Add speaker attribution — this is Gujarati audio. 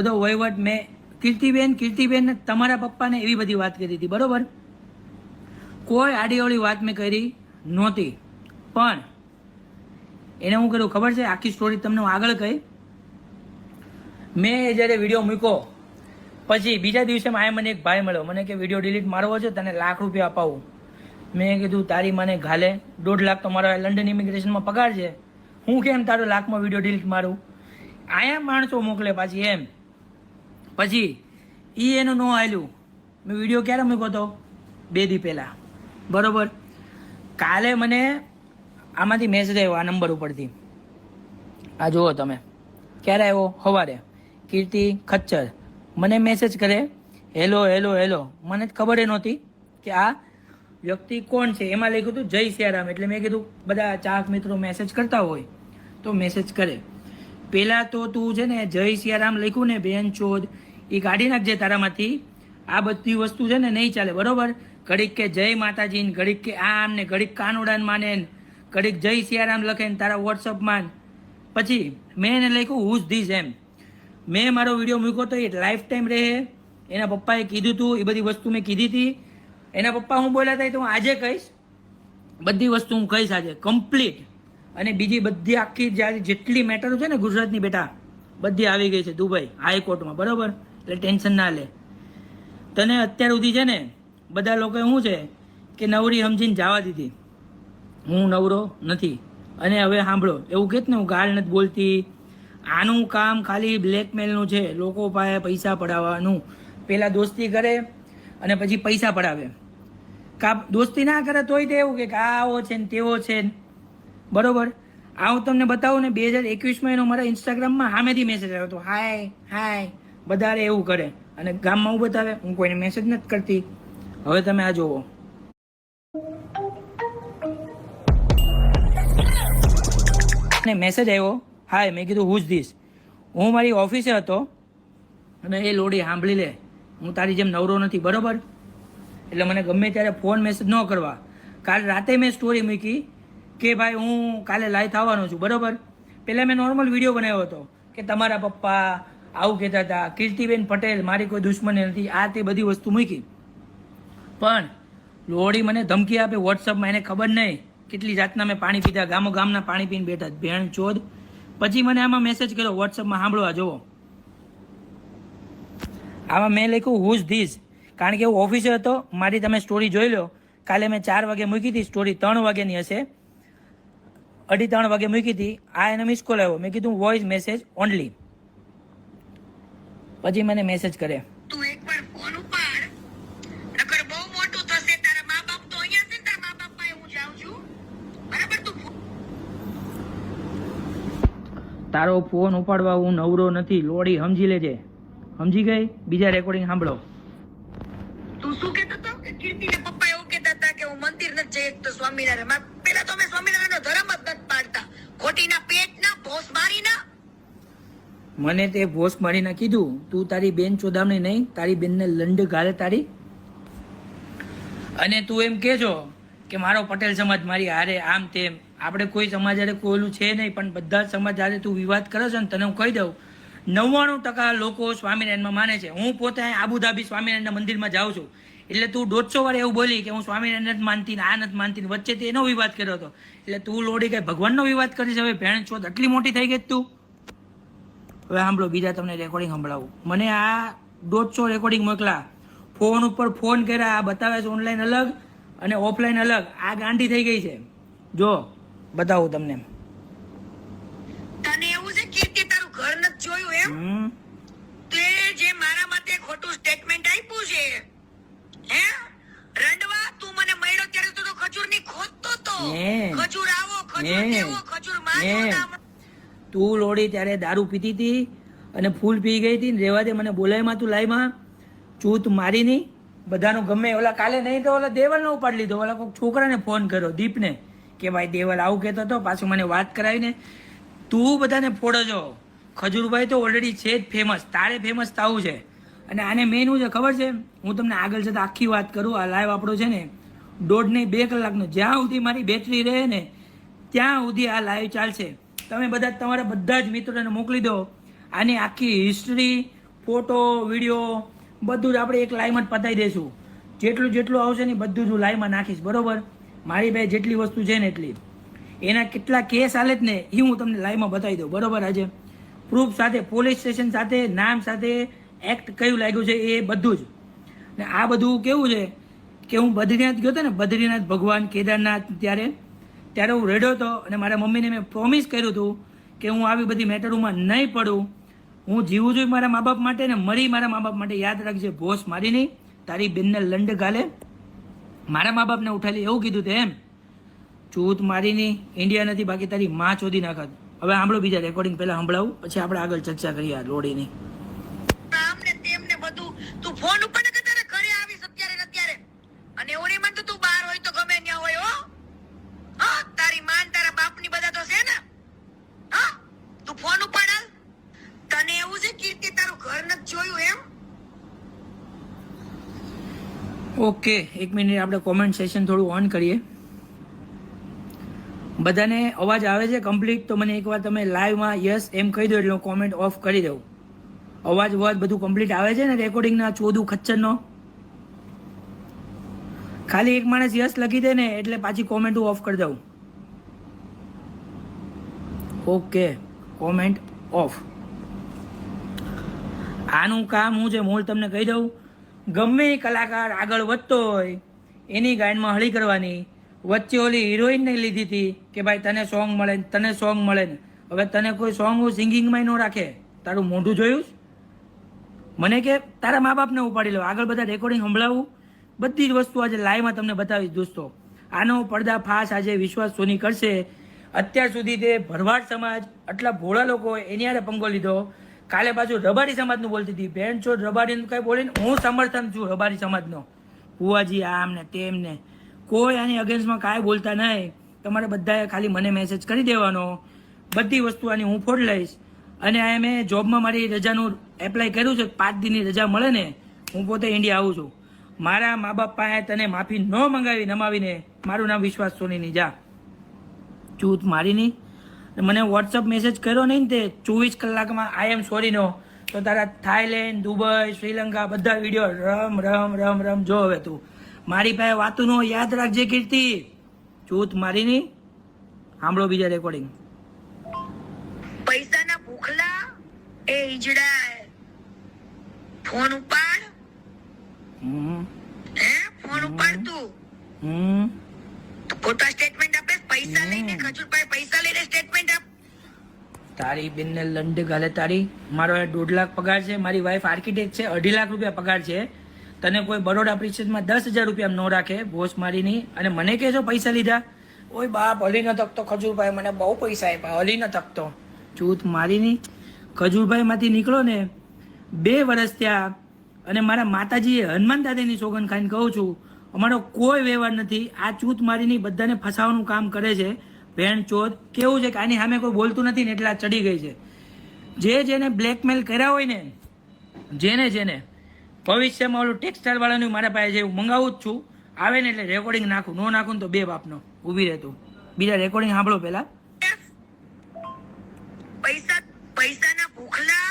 Speaker 1: બધો વહીવટ મેં કીર્તિબેન કીર્તિબેન તમારા પપ્પાને એવી બધી વાત કરી હતી, બરોબર? કોઈ આડીઓળી વાત મેં કરી નહોતી. પણ એને હું કર્યું ખબર છે? આખી સ્ટોરી તમને હું આગળ કહી મેં જ્યારે વીડિયો મૂક્યો, પછી બીજા દિવસે માએ મને એક ભાઈ મળ્યો. મને કે વીડિયો ડિલીટ મારવો છે, તને લાખ રૂપિયા અપાવું. મેં કીધું, તારી મને ઘાલે. દોઢ લાખ તો મારો લંડન ઇમિગ્રેશનમાં પગાર છે. હું કેમ તારો લાખમાં વીડિયો ડિલીટ મારું? અહીંયા માણસો મોકલે પાછી એમ. પછી એ એનું ન આવેલું મેં વીડિયો ક્યારે મૂક્યો હતો બે દી પહેલાં. બરાબર? કાલે મને આમાંથી મેસેજ આવ્યો આ નંબર ઉપરથી. આ જુઓ તમે. ક્યારે આવ્યો? સવારે. કીર્તિ ખચ્ચર. મને મેસેજ કરે હેલો હેલો હેલો મને જ ખબર નહોતી કે આ વ્યક્તિ કોણ છે? એમાં લખ્યું હતું, જય સિયારામ. એટલે મેં કીધું, બધા ચાહક મિત્રો મેસેજ કરતા હોય. તો મેસેજ કરે. પહેલાં તો તું છે ને જય સિયારામ લખ્યું ને, બેન ચોદ એ કાઢી નાખજે તારામાંથી. આ બધી વસ્તુ છે ને નહીં ચાલે, બરોબર? ઘડીક કે જય માતાજી ને ઘડીક કે આમ ને ઘડીક કાનુડાન માને ઘડીક જય સિયારામ લખે ને તારા વોટ્સઅપમાં પછી મેં એને લખ્યું હુઝ ધીસ એમ. મેં મારો વીડિયો મૂક્યો તો એ લાઈફ ટાઈમ રહે. એના પપ્પાએ કીધું હતું એ બધી વસ્તુ મેં કીધી હતી એના પપ્પા હું બોલ્યા હતા તો હું આજે કહીશ. બધી વસ્તુ હું કહીશ આજે કમ્પ્લીટ અને બીજી બધી આખી જ્યારે જેટલી મેટરો છે ને ગુજરાતની બેટા, બધી આવી ગઈ છે દુબઈ હાઈકોર્ટમાં, બરોબર? એટલે ટેન્શન ના લે. તને અત્યાર સુધી છે ને બધા લોકોએ શું છે કે નવરી સમજીને જવા દીધી. હું નવરો નથી. અને હવે સાંભળો, એવું કહેત ને હું ગાળ નથી બોલતી? આનું કામ ખાલી બ્લેકમેલનું છે. લોકો પાસે પૈસા પડાવવાનું. પહેલાં દોસ્તી કરે અને પછી પૈસા પડાવે. કા દોસ્તી ના કરે તોય તે એવું કે આ આવો છે ને તેવો છે ને. બરોબર? આ હું તમને બતાવું ને બે હજાર એકવીસમાં એનો મારા ઇન્સ્ટાગ્રામમાં સામેથી મેસેજ આવ્યો હતો. હાય હાય બધારે એવું કરે અને ગામમાં હું બતાવે હું કોઈને મેસેજ નથી કરતી. હવે તમે આ જુઓ અને મેસેજ આવ્યો, હાય, મેં કીધું હુઝ ધીસ હું મારી ઓફિસે હતો અને એ લોડી સાંભળી લે. હું તારી જેમ નવરો નથી, બરોબર? એટલે મને ગમે ત્યારે ફોન મેસેજ ન કરવા. કાલ રાતે મેં સ્ટોરી મૂકી કે, ભાઈ, હું કાલે લાઈવ થવાનો છું. બરોબર? પહેલાં મેં નોર્મલ વીડિયો બનાવ્યો હતો કે, તમારા પપ્પા આવું કહેતા હતા, કીર્તિબેન પટેલ, મારી કોઈ દુશ્મની નથી. આ તે બધી વસ્તુ મૂકી. પણ લોહડી મને ધમકી આપે વોટ્સઅપમાં એને ખબર નહીં કેટલી જાતના મેં પાણી પીધા. ગામો ગામના પાણી પીને બેઠા ભેણ ચોદ. પછી મને આમાં મેસેજ કર્યો વોટ્સઅપમાં સાંભળવા જુઓ. આમાં મેં લખ્યું હુઝ ધીસ કારણ કે હું ઓફિસર હતો. મારી તમે સ્ટોરી જોઈ લો. કાલે મેં ચાર વાગે મૂકી હતી. સ્ટોરી ત્રણ વાગ્યાની હશે. અઢી ત્રણ વાગે મૂકી હતી. આ એને મિસ કોલ આવ્યો. મેં કીધું વોઇસ મેસેજ ઓનલી પછી મને મેસેજ કરે.
Speaker 2: તું એકવાર ફોન ઉપાડ. નકર બહુ મોટું થશે તારા મા બાપ તો અહીંયા છે તારા મા બાપ પાસે હું જાઉં છું. બરાબર તું
Speaker 1: તારો ફોન ઉપાડવા હું નવરો નથી લોડી સમજી લેજે. સમજી ગઈ? બીજા રેકોર્ડિંગ સાંભળો.
Speaker 2: તું શું કહેતો હતો? કે કીર્તિના પપ્પા એવું કહેતા હતા કે હું મંદિર ન જઈ તો સ્વામિનારાયણ. પહેલા પેલા તો અમે સ્વામિનારાયણનો ધર્મ જ નથી પાડતા. ખોટીના પેટના ભોસ મારીના
Speaker 1: મને તે ભોસ મારીને કીધું. તું તારી બેન ચોદામણી નહીં, તારી બેનને લંડ ગાળે તારી. અને તું એમ કહેજો કે મારો પટેલ સમાજ મારી હારે, આમ તેમ. આપણે કોઈ સમાજ હારે કોઈ છે નહીં, પણ બધા જ સમાજ હારે તું વિવાદ કરે છે ને તને હું કહી દઉં. નવ્વાણું ટકા લોકો સ્વામિનારાયણમાં માને છે. હું પોતે આબુધાબી સ્વામિનારાયણના મંદિરમાં જાઉં છું. એટલે તું દોઢસો વાર એવું બોલી કે હું સ્વામિનારાયણ નથી માનતી આ નથી માનતી વચ્ચે તે એનો વિવાદ કર્યો હતો. એટલે તું લોડી કઈ ભગવાનનો વિવાદ કરીશ. હવે ભેણ ચોથ આટલી મોટી થઈ ગઈ તું. હવે સાંભળો બીજા તમને રેકોર્ડિંગ સંભળાવું. મને આ દોઢસો રેકોર્ડિંગ મોકલા. ફોન ઉપર ફોન કર્યા આ બતાવે છે ઓનલાઈન અલગ અને ઓફલાઈન અલગ. આ ગાંઠી થઈ ગઈ છે. જો બતાવું તમને.
Speaker 2: તને એવું છે કીર્તિ તારું ઘર નથી જોયું એમ? તે જે મારા માટે ખોટું સ્ટેટમેન્ટ આપ્યું છે હે? રંડવા તું મને મળ્યો ત્યારે તું ખજૂરની ખોદતો તો. ખજૂર આવો ખજૂર. દેવો ખજૂરમાં
Speaker 1: હે.
Speaker 2: જોતા
Speaker 1: તું લોડી ત્યારે દારૂ પીતી હતી અને ફૂલ પી ગઈ હતી ને રેવા દે, મને બોલાયમાં તું લાઈમાં ચૂત મારી નહીં. બધાનું ગમે ઓલા કાલે નહીં તો ઓલા દેવલને ઉપાડી લીધો. ઓલા કોઈક છોકરાને ફોન કર્યો, દીપને, કે ભાઈ દેવલ આવું કહેતો હતો, પાછું મને વાત કરાવીને, તું બધાને ફોડો છો. ખજૂરભાઈ તો ઓલરેડી છે જ ફેમસ તારે ફેમસ થવું છે. અને આને મેઇન શું છે, ખબર છે? હું તમને આગળ જતાં આખી વાત કરું, આ લાઈવ આપણો છે ને, દોઢ નહીં, બે કલાકનો, જ્યાં સુધી મારી બેટરી રહે ને, ત્યાં સુધી આ લાઈવ ચાલશે. તમે બધા તમારા બધા જ મિત્રોને મોકલી દો. આની આખી હિસ્ટ્રી ફોટો વીડિયો બધું જ આપણે એક લાઈમાં જ પતાવી દઈશું. જેટલું જેટલું આવશે ને બધું જ હું લાઈમાં નાખીશ, બરોબર? મારી પાસે જેટલી વસ્તુ છે ને એટલી. એના કેટલા કેસ હાલે જ ને એ હું તમને લાઈવમાં બતાવી દઉં, બરોબર આજે? પ્રૂફ સાથે પોલીસ સ્ટેશન સાથે, નામ સાથે એક્ટ કયું લાગ્યું છે એ બધું જ. ને આ બધું કેવું છે કે હું બદ્રીનાથ ગયો હતો ને, બદ્રીનાથ ભગવાન કેદારનાથ ત્યારે ત્યારે હું રેડ્યો હતો અને મારા મમ્મીને મેં પ્રોમિસ કર્યું હતું કે હું આવી બધી મેટરોમાં નહીં પડું. હું જીવું છું મારા મા બાપ માટે ને મરી મારા મા બાપ માટે યાદ રાખજે ભોસ મારી નહીં, તારી બેનને લંડ ગાલે. મારા મા બાપને ઉઠાલી એવું કીધું તે એમ, ચૂત મારીની ઇન્ડિયા નથી, બાકી તારી માં ચોધી નાખત. હવે સાંભળો બીજા રેકોર્ડિંગ પહેલા સંભળાવું, પછી આપણે આગળ ચર્ચા કરીએ આ લોડીની.
Speaker 2: ફોન ઉપર ને કે તારે ઘરે આવીશ અત્યારે ને અત્યારે અને એવું નહીં માનતું તું બહાર હોય તો ગમે ત્યાં હોય હો હા તારી માન તારા બાપની બધા તો છે ને હા તું ફોન ઉપાડ હાલ તને એવું છે કીર્તિ તારું ઘર નથી જોયું એમ
Speaker 1: ઓકે, એક મિનિટ આપણે કોમેન્ટ સેશન થોડું ઓન કરીએ. બધાને અવાજ આવે છે કમ્પ્લીટ તો મને એકવાર તમે લાઈવમાં યસ એમ કહી દો એટલે હું કોમેન્ટ ઓફ કરી દઉં. અવાજ અવાજ બધું કમ્પ્લીટ આવે છે ને રેકોર્ડિંગના ચોદું, ખચ્ચરનો? ખાલી એક માણસ યસ લખી દે ને એટલે પાછી કોમેન્ટ હું ઓફ કરી દઉં. ઓકે કોમેન્ટ ઓફ આનું કામ હું છે મૂળ તમને કહી દઉં ગમે કલાકાર આગળ વધતો હોય, એની ગાયનમાં હળી કરવાની. વચ્ચે ઓલી હિરોઈનને લીધી હતી કે ભાઈ તને સોંગ મળે ને તને સોંગ મળે ને. હવે તને કોઈ સોંગ સિંગિંગમાં ન રાખે. તારું મોઢું જોયું મને કે તારા મા બાપને ઉપાડી લો. આગળ બધા રેકોર્ડિંગ સંભળાવું. બધી જ વસ્તુ આજે લાઈવમાં તમને બતાવીશ દોસ્તો. આનો પડદા ફાસ આજે વિશ્વાસ સોની કરશે. અત્યાર સુધી તે ભરવાડ સમાજ, આટલા ભોળા લોકો એની હારે પંગો લીધો. કાલે પાછું રબારી સમાજનું બોલતી હતી. બેન છો રબારીનું કઈ બોલીને હું સમર્થન છું રબારી સમાજનો. ભુવાજી, આમ ને તેમ ને. કોઈ આની અગેન્સ્ટમાં કાંઈ બોલતા નહીં. તમારે બધાએ ખાલી મને મેસેજ કરી દેવાનો. બધી વસ્તુ આની હું ફોડ લઈશ. અને આ મેં જોબમાં મારી રજાનું એપ્લાય કર્યું છે. પાંચ દિનની રજા મળે ને, હું પોતે ઇન્ડિયા આવું છું. મારા મા બાપ પાસે તને માફી ન મંગાવી, નમાવીને મારું નામ વિશ્વાસ સોનીની, જા. ચૂત મારીની મને વોટ્સઅપ મેસેજ કર્યો નહીં ને તે ચોવીસ કલાકમાં આઈ એમ સોરીનો તો તારા થાઈલેન્ડ દુબઈ શ્રીલંકા બધા વીડિયો રમ રમ રમ રમ જો હવે તું. મારી પાસે વાતું નો યાદ રાખજે કીર્તિ. ચૂત મારીની સાંભળો બીજા રેકોર્ડિંગ
Speaker 2: પૈસાના ભૂખલા એ ઈજડા ફોન ઉપાડ.
Speaker 1: હમ.
Speaker 2: હે? ફોન ઉપાડ તું.
Speaker 1: હમ.
Speaker 2: પોતા સ્ટેટમેન્ટ પૈસા લઈને ખજૂરભાઈ પૈસા લઈને સ્ટેટમેન્ટ આપ.
Speaker 1: તારી બેનને લંડ ગાલે તારી. મારો દોઢ લાખ પગાર છે, મારી વાઈફ આર્કિટેક્ટ છે, અઢી લાખ રૂપિયા પગાર છે. તને કોઈ બરોડા પરિષદમાં દસ હજાર રૂપિયા ન રાખે, બોસ મારીની અને મને કહેજો પૈસા લીધા. ઓય બાપ હલી ન થકતો ખજૂરભાઈ, મને બહુ પૈસા આપ્યા. હલી ન તકતો ચૂત મારીની ખજૂરભાઈમાંથી નીકળો ને. બે વર્ષ થયા અને મારા માતાજીએ હનુમાન દાદાની સોગન ખાઈને કહું છું અમારો કોઈ વ્યવહાર નથી. આ ચૂત મારીની બધાને ફસાવાનું કામ કરે છે. ભેણ ચોથ કેવું છે કે આની સામે કોઈ બોલતું નથી ને એટલે ચડી ગઈ છે. જે જેને બ્લેકમેલ કર્યા હોય ને, જેને જેને, ભવિષ્યમાં ઓલું ટેક્સટાઇલ વાળાનું મારા પાસે છે હું મંગાવું જ છું. આવે ને એટલે રેકોર્ડિંગ નાખું. નો નાખું તો બે બાપનો ઊભી રહેતું. બીજા રેકોર્ડિંગ સાંભળો પહેલા.
Speaker 2: પૈસા, પૈસાના ભૂખલા